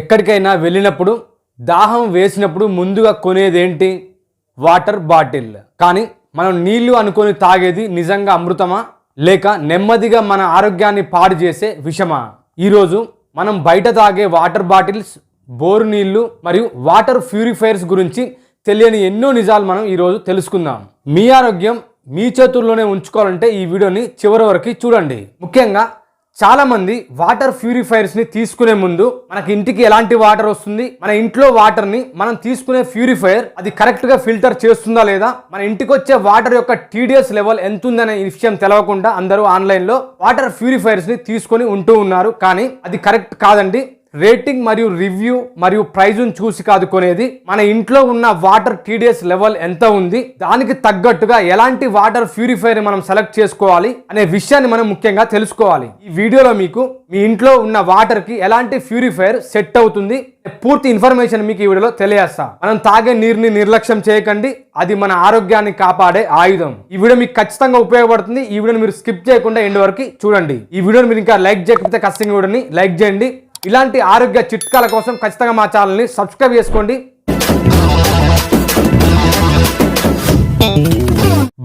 ఎక్కడికైనా వెళ్ళినప్పుడు దాహం వేసినప్పుడు ముందుగా కొనేదేంటి? Water bottle. కానీ మనం నీళ్ళు అనుకొని తాగేది నిజంగా అమృతమా? లేక నెమ్మదిగా మన ఆరోగ్యాన్ని పాడు చేసే విషమా? ఈరోజు మనం బయట తాగే వాటర్ బాటిల్స్ బోరు నీళ్ళు మరియు వాటర్ ప్యూరిఫైయర్స్ గురించి తెలియని ఎన్నో నిజాలు మనం ఈరోజు తెలుసుకుందాం. మీ ఆరోగ్యం మీ చేతుల్లోనే ఉంచుకోవాలంటే ఈ వీడియోని చివరి వరకు చూడండి. ముఖ్యంగా చాలామంది వాటర్ ప్యూరిఫైయర్స్ని తీసుకునే ముందు మనకి ఇంటికి ఎలాంటి వాటర్ వస్తుంది? మన ఇంట్లో వాటర్ని మనం తీసుకునే ప్యూరిఫైయర్ అది కరెక్ట్గా ఫిల్టర్ చేస్తుందా లేదా? మన ఇంటికి వచ్చే వాటర్ యొక్క టీడీఎస్ లెవెల్ ఎంత ఉందనే విషయం తెలవకుండా అందరూ ఆన్లైన్లో వాటర్ ప్యూరిఫైయర్స్ని తీసుకొని ఉంటూ ఉన్నారు. కానీ అది కరెక్ట్ కాదండి. రేటింగ్ మరియు రివ్యూ మరియు ప్రైజును చూసి కాదు కొనేది. మన ఇంట్లో ఉన్న వాటర్ టీడీఎస్ లెవెల్ ఎంత ఉంది దానికి తగ్గట్టుగా ఎలాంటి వాటర్ ప్యూరిఫైర్ మనం సెలెక్ట్ చేసుకోవాలి అనే విషయాన్ని మనం ముఖ్యంగా తెలుసుకోవాలి. ఈ వీడియోలో మీకు మీ ఇంట్లో ఉన్న వాటర్కి ఎలాంటి ప్యూరిఫైర్ సెట్ అవుతుంది పూర్తి ఇన్ఫర్మేషన్ మీకు ఈ వీడియోలో తెలియజేస్తా. మనం తాగే నీరుని నిర్లక్ష్యం చేయకండి అది మన ఆరోగ్యాన్ని కాపాడే ఆయుధం. ఈ వీడియో మీకు ఖచ్చితంగా ఉపయోగపడుతుంది. ఈ వీడియోని మీరు స్కిప్ చేయకుండా ఎండ్ వరకు చూడండి. ఈ వీడియోని మీరు ఇంకా లైక్ చేయకపోతే ఖచ్చితంగా వీడియోని లైక్ చేయండి. ఇలాంటి ఆరోగ్య చిట్కాల కోసం ఖచ్చితంగా మా ఛానల్ని సబ్స్క్రైబ్ చేసుకోండి.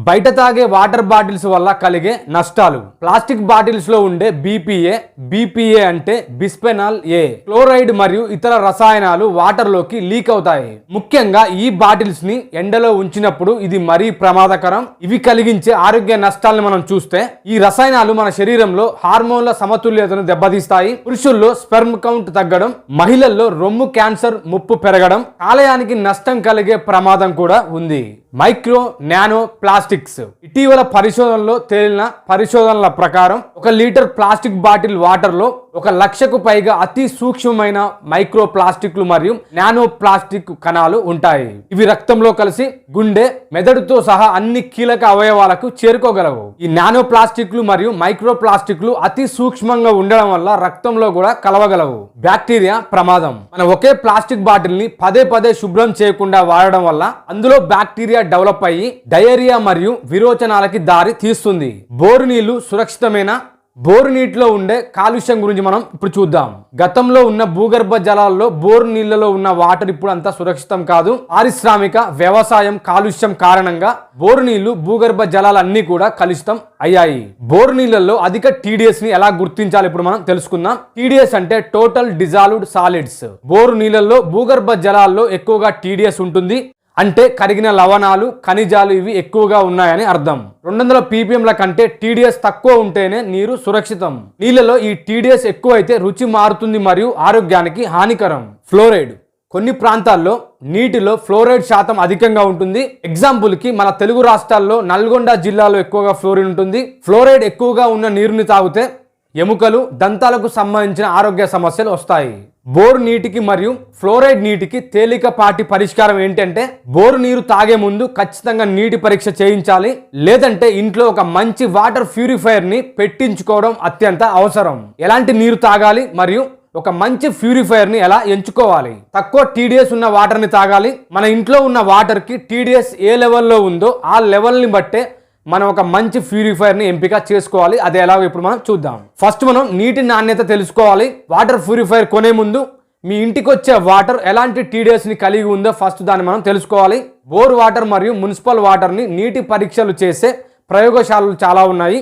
బయట తాగే వాటర్ బాటిల్స్ వల్ల కలిగే నష్టాలు. ప్లాస్టిక్ బాటిల్స్లో ఉండే బీపీఏ బీపీఏ అంటే బిస్పెనాల్ ఏ. క్లోరైడ్ మరియు ఇతర రసాయనాలు వాటర్లోకి లీక్ అవుతాయి. ముఖ్యంగా ఈ బాటిల్స్ని ఎండలో ఉంచినప్పుడు ఇది మరీ ప్రమాదకరం. ఇవి కలిగించే ఆరోగ్య నష్టాలను మనం చూస్తే ఈ రసాయనాలు మన శరీరంలో హార్మోన్ల సమతుల్యతను దెబ్బతీస్తాయి. పురుషుల్లో స్పెర్మ్ కౌంట్ తగ్గడం మహిళల్లో రొమ్ము క్యాన్సర్ ముప్పు పెరగడం ఆలయానికి నష్టం కలిగే ప్రమాదం కూడా ఉంది. మైక్రో నానో ప్లాస్టిక్ ప్లాస్టిక్స్ ఇటీవల పరిశోధనలో తేలిన పరిశోధనల ప్రకారం ఒక లీటర్ ప్లాస్టిక్ బాటిల్ వాటర్లో ఒక లక్షకు పైగా అతి సూక్ష్మమైన మైక్రో ప్లాస్టిక్లు మరియు నానో ప్లాస్టిక్ కణాలు ఉంటాయి. ఇవి రక్తంలో కలిసి గుండె మెదడుతో సహా అన్ని కీలక అవయవాలకు చేరుకోగలవు. ఈ నానో ప్లాస్టిక్లు మరియు మైక్రో ప్లాస్టిక్లు అతి సూక్ష్మంగా ఉండడం వల్ల రక్తంలో కూడా కలవగలవు. బ్యాక్టీరియా ప్రమాదం. మన ఒకే ప్లాస్టిక్ బాటిల్ని పదే పదే శుభ్రం చేయకుండా వాడడం వల్ల అందులో బ్యాక్టీరియా డెవలప్ అయ్యి డయేరియా మరియు విరోచనాలకి దారి తీస్తుంది. బోరు నీళ్ళు సురక్షితమైన? బోరు నీటిలో ఉండే కాలుష్యం గురించి మనం ఇప్పుడు చూద్దాం. గతంలో ఉన్న భూగర్భ జలాల్లో బోరు నీళ్ళలో ఉన్న వాటర్ ఇప్పుడు అంత సురక్షితం కాదు. పారిశ్రామిక వ్యవసాయం కాలుష్యం కారణంగా బోరు నీళ్ళు భూగర్భ జలాలన్నీ కూడా కలుషితం అయ్యాయి. బోరు నీళ్ళలో అధిక టీడీఎస్ని ఎలా గుర్తించాలి ఇప్పుడు మనం తెలుసుకుందాం. టీడీఎస్ అంటే టోటల్ డిజాల్వ్డ్ సాలిడ్స్ బోరు నీళ్ళలో భూగర్భ జలాల్లో ఎక్కువగా టీడీఎస్ ఉంటుంది. అంటే కరిగిన లవణాలు ఖనిజాలు ఇవి ఎక్కువగా ఉన్నాయని అర్థం. రెండు వందల పీపీఎంల కంటే టీడీఎస్ తక్కువ ఉంటేనే నీరు సురక్షితం. నీళ్ళలో ఈ టీడీఎస్ ఎక్కువైతే రుచి మారుతుంది మరియు ఆరోగ్యానికి హానికరం. ఫ్లోరైడ్. కొన్ని ప్రాంతాల్లో నీటిలో ఫ్లోరైడ్ శాతం అధికంగా ఉంటుంది. ఎగ్జాంపుల్కి మన తెలుగు రాష్ట్రాల్లో నల్గొండ జిల్లాలో ఎక్కువగా ఫ్లోరైడ్ ఉంటుంది. ఫ్లోరైడ్ ఎక్కువగా ఉన్న నీరుని తాగితే ఎముకలు దంతాలకు సంబంధించిన ఆరోగ్య సమస్యలు వస్తాయి. బోరు నీటికి మరియు ఫ్లోరైడ్ నీటికి తేలికపాటి పరిష్కారం ఏంటంటే బోరు నీరు తాగే ముందు ఖచ్చితంగా నీటి పరీక్ష చేయించాలి లేదంటే ఇంట్లో ఒక మంచి వాటర్ ప్యూరిఫైయర్ని పెట్టించుకోవడం అత్యంత అవసరం. ఎలాంటి నీరు తాగాలి మరియు ఒక మంచి ప్యూరిఫైయర్ని ఎలా ఎంచుకోవాలి? తక్కువ టీడీఎస్ ఉన్న వాటర్ని తాగాలి. మన ఇంట్లో ఉన్న వాటర్కి టీడీఎస్ ఏ లెవెల్లో ఉందో ఆ లెవెల్ని బట్టే మనం ఒక మంచి ప్యూరిఫైయర్ని ఎంపిక చేసుకోవాలి. అది ఎలాగో ఇప్పుడు మనం చూద్దాం. ఫస్ట్ మనం నీటి నాణ్యత తెలుసుకోవాలి. వాటర్ ప్యూరిఫైయర్ కొనే ముందు మీ ఇంటికి వచ్చే వాటర్ ఎలాంటి టీడీఎస్ని కలిగి ఉందో ఫస్ట్ దాన్ని మనం తెలుసుకోవాలి. బోర్ వాటర్ మరియు మున్సిపల్ వాటర్ని నీటి పరీక్షలు చేసే ప్రయోగశాలలు చాలా ఉన్నాయి.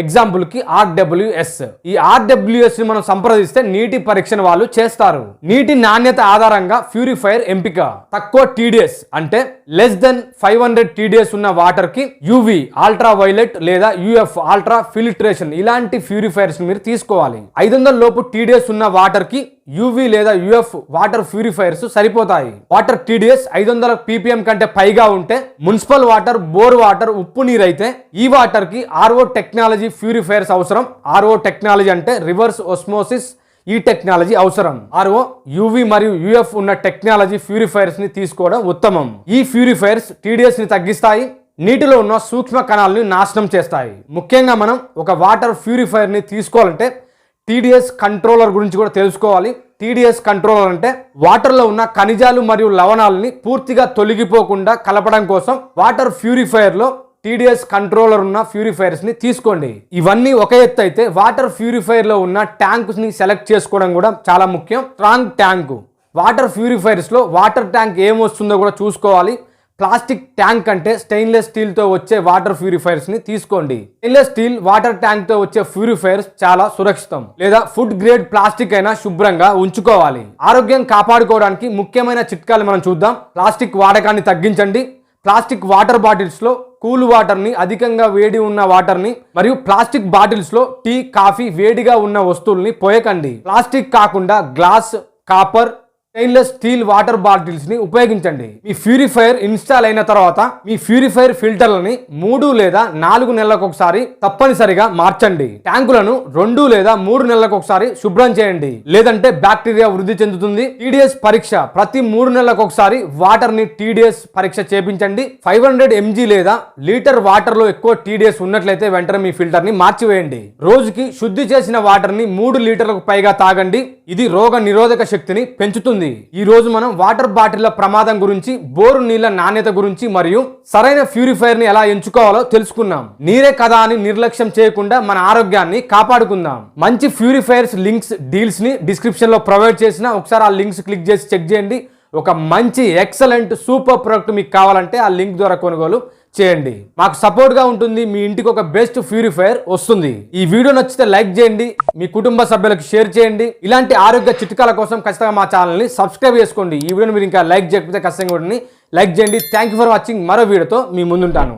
ఎగ్జాంపుల్కి ఆర్డబ్ల్యూఎస్ ఈ ఆర్డబ్ల్యూఎస్ని మనం సంప్రదిస్తే నీటి పరీక్షను వాళ్ళు చేస్తారు. నీటి నాణ్యత ఆధారంగా ప్యూరిఫైయర్ ఎంపిక. తక్కువ టీడీఎస్ అంటే less than five hundred TDS ఉన్న వాటర్కి యూవి అల్ట్రా వైలెట్ లేదా యూఎఫ్ అల్ట్రా ఫిల్ట్రేషన్ ఇలాంటి ప్యూరిఫైర్స్ మీరు తీసుకోవాలి. ఐదు వందల లోపు టీడీఎస్ ఉన్న వాటర్కి యూవి లేదా యుఎఫ్ వాటర్ ప్యూరిఫైయర్స్ సరిపోతాయి. వాటర్ టీడీఎస్ ఐదు వందల పీపీఎం కంటే పైగా ఉంటే మున్సిపల్ వాటర్ బోర్ వాటర్ ఉప్పు నీరు అయితే ఈ వాటర్కి ఆర్ఓ టెక్నాలజీ ప్యూరిఫైయర్స్ అవసరం. ఆర్ఓ టెక్నాలజీ అంటే రివర్స్ ఒస్మోసిస్ ఈ టెక్నాలజీ అవసరం. ఆర్ఓ యూవి మరియు యుఎఫ్ ఉన్న టెక్నాలజీ ప్యూరిఫైర్స్ని తీసుకోవడం ఉత్తమం. ఈ ప్యూరిఫైయర్స్ టీడీఎస్ని తగ్గిస్తాయి నీటిలో ఉన్న సూక్ష్మ కణాలని నాశనం చేస్తాయి. ముఖ్యంగా మనం ఒక వాటర్ ప్యూరిఫైర్ని తీసుకోవాలంటే టీడీఎస్ కంట్రోలర్ గురించి కూడా తెలుసుకోవాలి. టీడీఎస్ కంట్రోలర్ అంటే వాటర్లో ఉన్న ఖనిజాలు మరియు లవణాలని పూర్తిగా తొలగిపోకుండా కలపడం కోసం వాటర్ ప్యూరిఫైయర్లో టీడీఎస్ కంట్రోలర్ ఉన్న ప్యూరిఫైయర్స్ని తీసుకోండి. ఇవన్నీ ఒక ఎత్తు అయితే వాటర్ ప్యూరిఫైయర్లో ఉన్న ట్యాంక్స్ని సెలెక్ట్ చేసుకోవడం కూడా చాలా ముఖ్యం. Strong tank. వాటర్ ప్యూరిఫైయర్స్లో వాటర్ ట్యాంక్ ఏం వస్తుందో కూడా చూసుకోవాలి. ప్లాస్టిక్ ట్యాంక్ అంటే స్టెయిన్లెస్ స్టీల్తో వచ్చే వాటర్ ప్యూరిఫైర్స్ని తీసుకోండి. స్టెయిన్లెస్ స్టీల్ వాటర్ ట్యాంక్తో వచ్చే ప్యూరిఫైయర్స్ చాలా సురక్షితం. లేదా ఫుడ్ గ్రేడ్ ప్లాస్టిక్ అయినా శుభ్రంగా ఉంచుకోవాలి. ఆరోగ్యం కాపాడుకోవడానికి ముఖ్యమైన చిట్కాలు మనం చూద్దాం. ప్లాస్టిక్ వాడకాన్ని తగ్గించండి. ప్లాస్టిక్ వాటర్ బాటిల్స్లో కూల్ వాటర్ని అధికంగా వేడి ఉన్న వాటర్ని మరియు ప్లాస్టిక్ బాటిల్స్లో టీ కాఫీ వేడిగా ఉన్న వస్తువుల్ని పోయకండి. ప్లాస్టిక్ కాకుండా glass copper stainless steel water బాటిల్స్ని ఉపయోగించండి. మీ ప్యూరిఫైర్ ఇన్స్టాల్ అయిన తర్వాత మీ ప్యూరిఫైయర్ ఫిల్టర్లని మూడు లేదా నాలుగు నెలలకు ఒకసారి తప్పనిసరిగా మార్చండి. ట్యాంకులను రెండు లేదా మూడు నెలలకు ఒకసారి శుభ్రం చేయండి. లేదంటే బ్యాక్టీరియా వృద్ధి చెందుతుంది. టీడీఎస్ పరీక్ష ప్రతి మూడు నెలలకు ఒకసారి వాటర్ని టీడీఎస్ పరీక్ష చేపించండి. ఫైవ్ హండ్రెడ్ ఎంజీ లేదా లీటర్ వాటర్లో ఎక్కువ టీడీఎస్ ఉన్నట్లయితే వెంటనే మీ ఫిల్టర్ని మార్చివేయండి. రోజుకి శుద్ధి చేసిన వాటర్ని మూడు లీటర్లకు పైగా తాగండి. ఇది రోగ నిరోధక శక్తిని పెంచుతుంది. ఈ రోజు మనం వాటర్ బాటిల్ల ప్రమాదం గురించి బోరు నీళ్ళ నాణ్యత గురించి మరియు సరైన ప్యూరిఫైర్ని ఎలా ఎంచుకోవాలో తెలుసుకున్నాం. నీరే కదా అని నిర్లక్ష్యం చేయకుండా మన ఆరోగ్యాన్ని కాపాడుకుందాం. మంచి ప్యూరిఫైర్స్ లింక్స్ డీల్స్ని డిస్క్రిప్షన్లో ప్రొవైడ్ చేసిన ఒకసారి ఆ లింక్స్ క్లిక్ చేసి చెక్ చేయండి. ఒక మంచి ఎక్సలెంట్ సూపర్ ప్రోడక్ట్ మీకు కావాలంటే ఆ లింక్ ద్వారా కొనుగోలు చేయండి. మాకు సపోర్ట్గా ఉంటుంది మీ ఇంటికి ఒక బెస్ట్ ప్యూరిఫైర్ వస్తుంది. ఈ వీడియో నచ్చితే లైక్ చేయండి మీ కుటుంబ సభ్యులకు షేర్ చేయండి. ఇలాంటి ఆరోగ్య చిట్కాల కోసం ఖచ్చితంగా మా ఛానల్ని సబ్స్క్రైబ్ చేసుకోండి. ఈ వీడియోని మీరు ఇంకా లైక్ చేయకపోతే ఖచ్చితంగా లైక్ చేయండి. థ్యాంక్ యూ ఫర్ వాచింగ్ మరో వీడియోతో మీ ముందుంటాను.